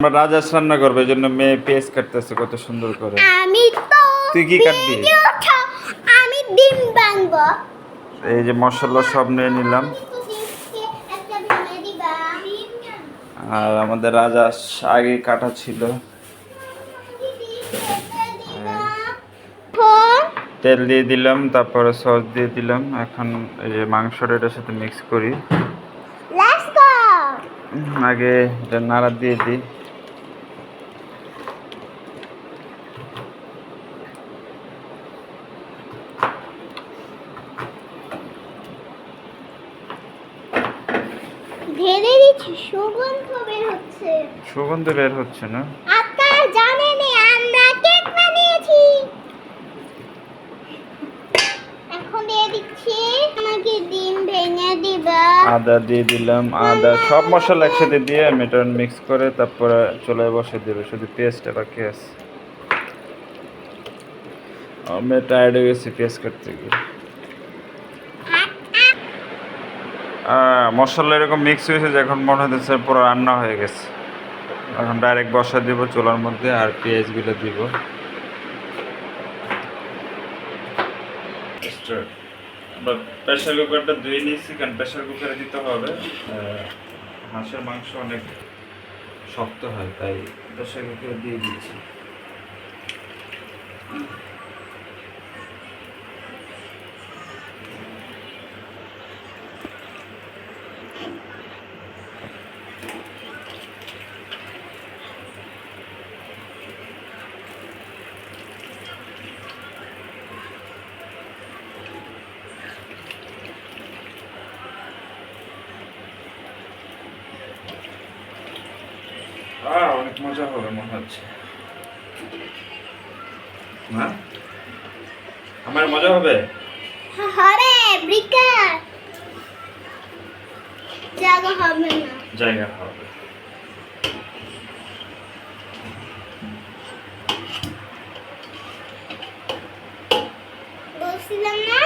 আমরা রাজাস রান্না করব এই জন্য মেয়ে পেঁয়াজ কাটতেছে কত সুন্দর করে। আমি তো তুই কি কাটবি? আমি ডিম ভাঙবো। এই যে মশলা সব নিয়ে নিলাম। আর আমাদের রাজাস আগে কাটা ছিল। তেল দিয়ে দিলাম তারপরে সস দিয়ে দিলাম। এখন এই যে মাংসটা এটার সাথে মিক্স করি। আগে এটা নাড়া দিয়ে দিই। ঢেলে দিচ্ছি সুগন্ধ বের হচ্ছে। সুগন্ধ বের হচ্ছে না। আপনারা জানেন আমরা কেক বানিয়েছি। এখন দিয়ে দিচ্ছি আমাকে ডিম ভেঙে দিবা। আদা দিয়ে দিলাম আদা সব মশলা একসাথে দিয়ে আমি এটা মিক্স করে তারপরে চুলায় বসে দেবে শুধু পেঁয়াজটা বাকি আছে। আমি টায়ার্ড হয়ে গেছি পেস্ট কাটতে গিয়ে আহ, মশলা এরকম মিক্স হয়েছে যে এখন মনে হচ্ছে পুরো রান্না হয়ে গেছে। এখন ডাইরেক্ট বসা দিব, চুলার মধ্যে আর পেঁয়াজগুলো দিব। প্রেশার কুকারটা ধুয়ে নিয়েছি, কারণ প্রেশার কুকারে দিতে হবে। হাঁসের মাংস অনেক শক্ত হয়, তাই প্রেশার কুকারে দিয়ে দিচ্ছি। আহ, অনেক মজা হবে মনে হচ্ছে। না আমার মজা হবে? হরে ব্রিকা। জায়গা হবে না। জায়গা হবে। বলছিলাম না?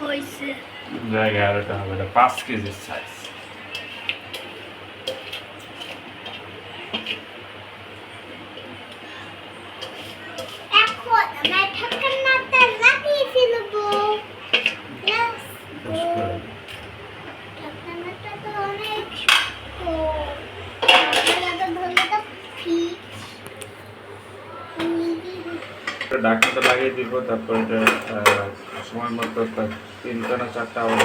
হয়েছে জায়গা আর এটা হবে পাঁচ কেজির সাইজ এখন আমরা ঠান্ডাটা লাগিয়ে ফেলব Let's go. ঠান্ডাটা তো অনেক শক্ত। ঠান্ডাটা ধরলে তো ফিট। ডাক্তারটা লাগিয়ে দিব তারপর এটা সময় মতো তিনটা না চারটা আওয়াজ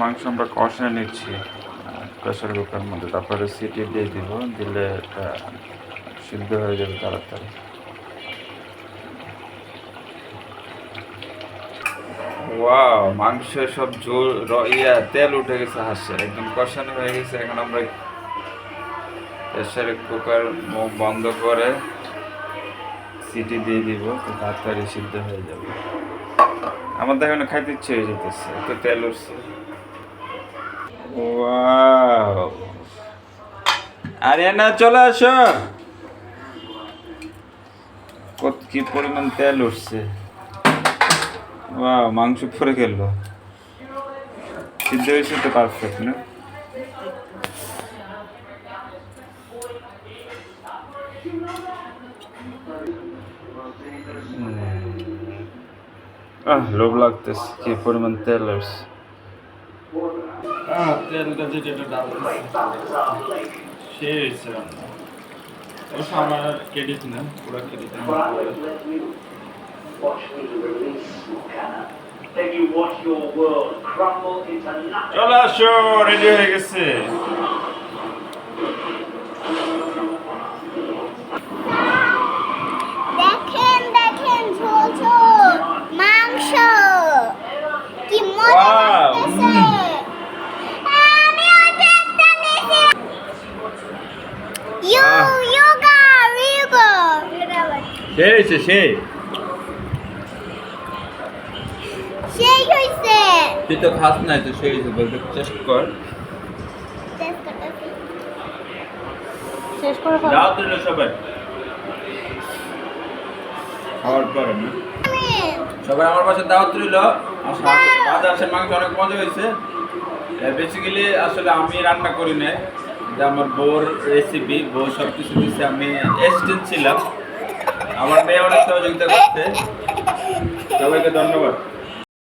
মাংস আমরা কষে নিচ্ছি। প্রেশার কুকার মধ্যে। তারপরে সিটি দিয়ে দিব, দিলে এটা সিদ্ধ হয়ে যাবে তাড়াতাড়ি। ওয়াও মাংস সব ঝোল ইয়া, তেল উঠে গেছে হাঁসের একদম কষানো হয়ে গেছে। এখন আমরা প্রেশার কুকার মুখ বন্ধ করে সিটি দিয়ে দিব, তো তাড়াতাড়ি সিদ্ধ হয়ে যাবে। আমার দেখো না খাইতে ইচ্ছে হয়ে যেতেছে তো তেল উঠছে। ওয়াও আরে না চলে আসো। কত কি পরিমাণ তেল উঠছে। ওয়াও মাংস পরে গেল সিদ্ধ হয়েছে তো পারফেক্ট না? আহ, লোভ লাগতেছে, কি পরিমাণ তেল আসছে তেলটা যেটা ডালতেছে সে হয়েছে অবশ্য আমার ক্রেডিট না পুরো credit Watch me release Buchanan. Then you watch your world crumble into nothing. চলে আসো রেডি হয়ে গেছে সে হয়েছে সে সেই হইছে তুই তো খাস নাই তো সে হয়েছে বলতে চেষ্ট কর। শেষ করে। যাও সবাই। খাওয়ার পরে না। আমি সবাই আমার পাশে দাওয়াত রইল আর বাজার মাংস অনেক মজা হয়েছে। বেসিক্যালি আসলে আমি রান্না করি না যে আমার বউর রেসিপি বউ সব কিছু দিচ্ছে আমি এসিস্ট্যান্ট ছিলাম। আমার মেয়ে অনেক সহযোগিতা করছে। সবাইকে ধন্যবাদ।